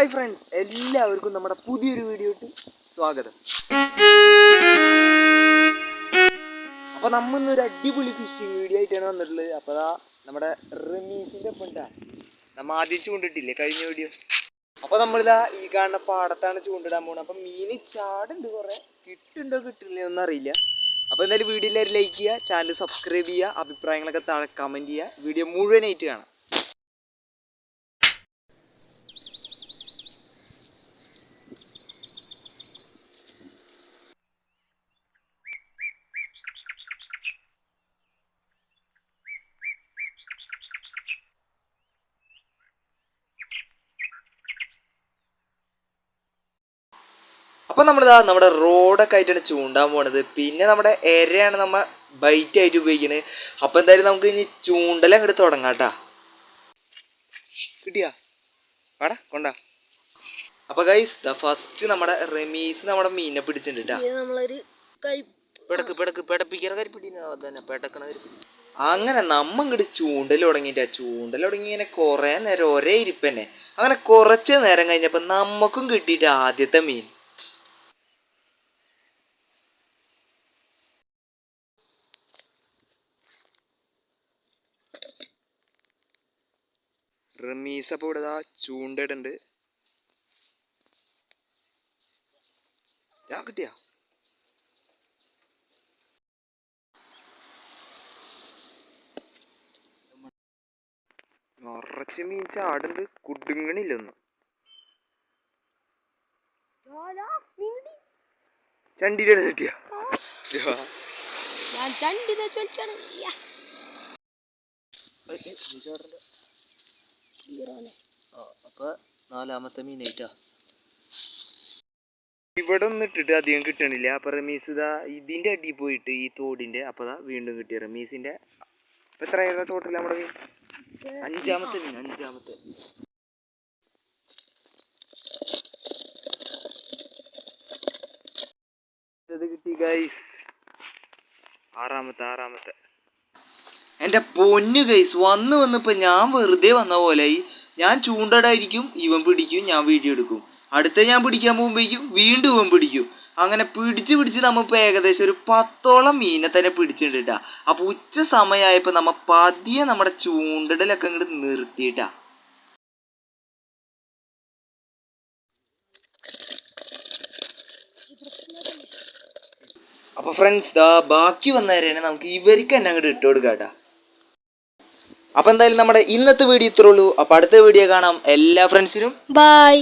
Hi friends എല്ലാവർക്കും നമ്മുടെ പുതിയൊരു വീഡിയോട്ട് സ്വാഗതം. അപ്പൊ നമ്മ ഒരു അടിപൊളി ഫിഷിംഗ് വീഡിയോ ആയിട്ടാണ് വന്നിട്ടുള്ളത്. അപ്പൊ അതാ നമ്മുടെ റമീസിന്റെ ഒപ്പം നമ്മ ആദ്യം ചൂണ്ടിട്ടില്ലേ കഴിഞ്ഞ വീഡിയോ അപ്പൊ നമ്മളിതാ ഈ കാണുന്ന പാടത്താണ് ചൂണ്ടിടാൻ പോകുന്നത് അപ്പൊ മീന് ചാടുണ്ട് കുറെ. കിട്ടുണ്ടോ കിട്ടില്ലേ ഒന്നും അറിയില്ല. അപ്പൊ എന്തായാലും വീഡിയോ എല്ലാവരും ലൈക്ക് ചെയ്യുക ചാനൽ സബ്സ്ക്രൈബ് ചെയ്യുക അഭിപ്രായങ്ങളൊക്കെ താഴെ കമന്റ് ചെയ്യുക. വീഡിയോ മുഴുവനായിട്ട് കാണാം. അപ്പൊ നമ്മളിതാ നമ്മുടെ റോഡൊക്കെ ആയിട്ടാണ് ചൂണ്ടാൻ പോണത്. പിന്നെ നമ്മുടെ എരയാണ് നമ്മൾ ബൈറ്റ് ആയിട്ട് ഉപയോഗിക്കുന്നത് അപ്പൊ എന്തായാലും നമുക്ക് ഇനി ചൂണ്ടല അങ്ങോട്ട് തുടങ്ങാട്ടാ കിട്ടിയാ? വാടാ കൊണ്ടാ. അപ്പൊ ഗൈസ് ദ ഫസ്റ്റ് നമ്മുടെ റമീസ് നമ്മുടെ മീനെ പിടിച്ചിട്ടുണ്ട് ട്ടാ. ഇത് നമ്മളൊരു കൈ പിടക്ക് പിടക്ക് പിടപ്പിക്കണ കരിപ്പിടി തന്നെ പിടക്കണ കരിപ്പിടി. അങ്ങനെ നമ്മ ഇങ്ങോട്ട് ചൂണ്ടൽ തുടങ്ങിട്ടാ. ചൂണ്ടൽ തുടങ്ങി ഇങ്ങനെ കൊറേ നേരം ഒരേ ഇരിപ്പന്നെ. അങ്ങനെ കുറച്ച് നേരം കഴിഞ്ഞപ്പോ നമുക്കും കിട്ടിയിട്ട് ആദ്യത്തെ മീൻ. റമീസ് അപ്പൊ ഇവിടെ ചൂണ്ടയിടുണ്ട് ഞാൻ കിട്ടിയാ? നിറച്ച് മീൻ ചാടുണ്ട് കുടുങ്ങണില്ലൊന്നും ചണ്ടിയുടെ കിട്ടിയ? ചണ്ടി ചോദിച്ചാണ് അപ്പൊ നാലാമത്തെ മീനായിട്ടാ ഇവിടെ ഒന്നും ഇട്ടിട്ട് അധികം കിട്ടണില്ല. അപ്പൊ റമീസ് ഇതാ ഇതിന്റെ അടി പോയിട്ട് ഈ തോടിന്റെ അപ്പൊ ദാ വീണ്ടും കിട്ടി റമീസിന്റെ. അപ്പം എത്രയായിരുന്നു ടോട്ടൽ നമ്മുടെ മീൻ? അഞ്ചാമത്തെ മീൻ അഞ്ചാമത്തെ. ഇത് കിട്ടി ഗൈസ് ആറാമത്തെ ആറാമത്തെ. എന്റെ പൊന്നു ഗൈസ് വന്ന് വന്നിപ്പോ ഞാൻ വെറുതെ വന്ന പോലെയായി ഞാൻ ചൂണ്ടടായിരിക്കും ഇവൻ പിടിക്കും ഞാൻ വീഡിയോ എടുക്കും. അടുത്ത ഞാൻ പിടിക്കാൻ പോകുമ്പോഴേക്കും വീണ്ടും ഇവൻ പിടിക്കും. അങ്ങനെ പിടിച്ച് പിടിച്ച് നമ്മളിപ്പോ ഏകദേശം ഒരു പത്തോളം മീനെ തന്നെ പിടിച്ചിട്ടുണ്ട് അപ്പോൾ ഉച്ച സമയമായപ്പോ നമ്മ പതിയെ നമ്മുടെ ചൂണ്ടടലൊക്കെ അങ്ങോട്ട് നിർത്തിയിട്ടാ. അപ്പൊ ഫ്രണ്ട്സ് ദാ ബാക്കി വന്നവരെ നമുക്ക് ഇവർക്ക് തന്നെ അങ്ങോട്ട് ഇട്ട് അപ്പൊ എന്തായാലും നമ്മുടെ ഇന്നത്തെ വീഡിയോ ഇത്രേ ഉള്ളൂ. അപ്പൊ അടുത്ത വീഡിയോ കാണാം. എല്ലാ ഫ്രണ്ട്സിനും ബായ്